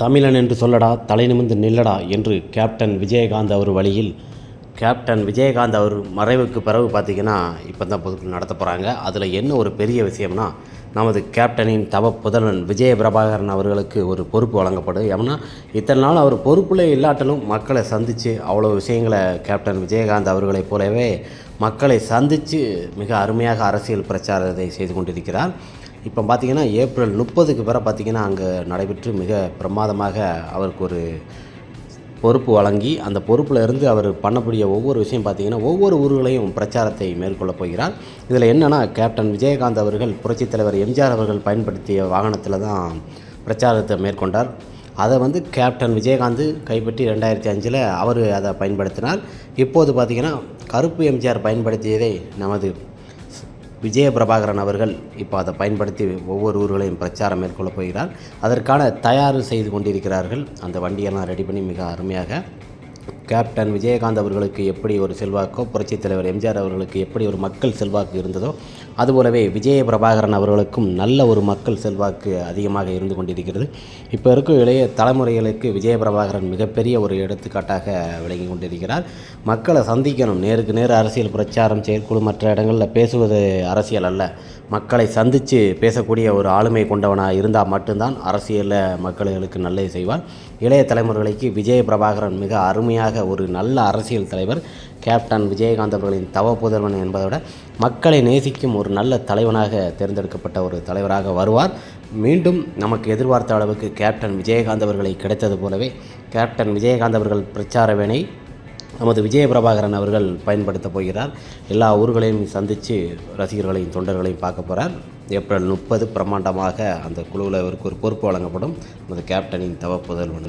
தமிழன் என்று சொல்லடா தலை நிமிர்ந்து நில்லடா என்று கேப்டன் விஜயகாந்த் அவர் வழியில் கேப்டன் விஜயகாந்த் அவர் மறைவுக்கு பிறகு பார்த்திங்கன்னா இப்போ தான் பொதுக்குழு நடத்த போகிறாங்க அதில் என்ன ஒரு பெரிய விஷயம்னா நமது கேப்டனின் தவ புதல்வன் விஜய பிரபாகரன் அவர்களுக்கு ஒரு பொறுப்பு வழங்கப்படும் ஏன்னா இத்தனை நாள் அவர் பொறுப்பில் இல்லாட்டலும் மக்களை சந்தித்து அவ்வளோ விஷயங்களை கேப்டன் விஜயகாந்த் அவர்களைப் போலவே மக்களை சந்தித்து மிக அருமையாக அரசியல் பிரச்சாரத்தை செய்து கொண்டிருக்கிறார். இப்போ பார்த்தீங்கன்னா ஏப்ரல் முப்பதுக்கு பிறகு பார்த்திங்கன்னா அங்கே நடைபெற்று மிக பிரமாதமாக அவருக்கு ஒரு பொறுப்பு வழங்கி அந்த பொறுப்பில் இருந்து அவர் பண்ணக்கூடிய ஒவ்வொரு விஷயம் பார்த்தீங்கன்னா ஒவ்வொரு ஊர்களையும் பிரச்சாரத்தை மேற்கொள்ளப் போகிறார். இதில் என்னென்னா கேப்டன் விஜயகாந்த் அவர்கள் புரட்சித் தலைவர் எம்ஜிஆர் அவர்கள் பயன்படுத்திய வாகனத்தில் தான் பிரச்சாரத்தை மேற்கொண்டார். அதை வந்து கேப்டன் விஜயகாந்த் கைப்பற்றி ரெண்டாயிரத்தி அஞ்சில் அவர் அதை பயன்படுத்தினார். இப்போது பார்த்திங்கன்னா கருப்பு எம்ஜிஆர் பயன்படுத்தியதை நமது விஜய பிரபாகரன் அவர்கள் இப்போ அதை பயன்படுத்தி ஒவ்வொரு ஊர்களையும் பிரச்சாரம் மேற்கொள்ளப் போகிறார். அதற்கான தயார் செய்து கொண்டிருக்கிறார்கள். அந்த வண்டியெல்லாம் ரெடி பண்ணி மிக அருமையாக கேப்டன் விஜயகாந்த் அவர்களுக்கு எப்படி ஒரு செல்வாக்கோ புரட்சித் தலைவர் எம்ஜிஆர் அவர்களுக்கு எப்படி ஒரு மக்கள் செல்வாக்கு இருந்ததோ அதுபோலவே விஜய பிரபாகரன் அவர்களுக்கும் நல்ல ஒரு மக்கள் செல்வாக்கு அதிகமாக இருந்து கொண்டிருக்கிறது. இப்போ இருக்கும் இளைய தலைமுறைகளுக்கு விஜய பிரபாகரன் மிகப்பெரிய ஒரு எடுத்துக்காட்டாக விளங்கி கொண்டிருக்கிறார். மக்களை சந்திக்கணும். நேருக்கு நேர் அரசியல் பிரச்சாரம் செயற்குழு மற்ற இடங்களில் பேசுவது அரசியல் அல்ல. மக்களை சந்தித்து பேசக்கூடிய ஒரு ஆளுமை கொண்டவனாக இருந்தால் மட்டும்தான் அரசியலில் மக்களுக்கு நல்லது செய்வார். இளைய தலைமுறைகளுக்கு விஜய பிரபாகரன் மிக அருமையாக ஒரு நல்ல அரசியல் தலைவர் கேப்டன் விஜயகாந்த் அவர்களின் தவ புதல்வன் என்பதோட மக்களை நேசிக்கும் ஒரு நல்ல தலைவனாக தேர்ந்தெடுக்கப்பட்ட ஒரு தலைவராக வருவார். மீண்டும் நமக்கு எதிர்பார்த்த அளவுக்கு கேப்டன் விஜயகாந்த் அவர்களை கிடைத்தது போலவே கேப்டன் விஜயகாந்த் அவர்கள் பிரச்சார வேணை நமது விஜய பிரபாகரன் அவர்கள் பயன்படுத்த போகிறார். எல்லா ஊர்களையும் சந்தித்து ரசிகர்களையும் தொண்டர்களையும் பார்க்க போகிறார் ஏப்ரல் முப்பது பிரம்மாண்டமாக அந்த குழுவில் இவருக்கு ஒரு பொறுப்பு வழங்கப்படும். நமது கேப்டனின் தவ புதல்வன்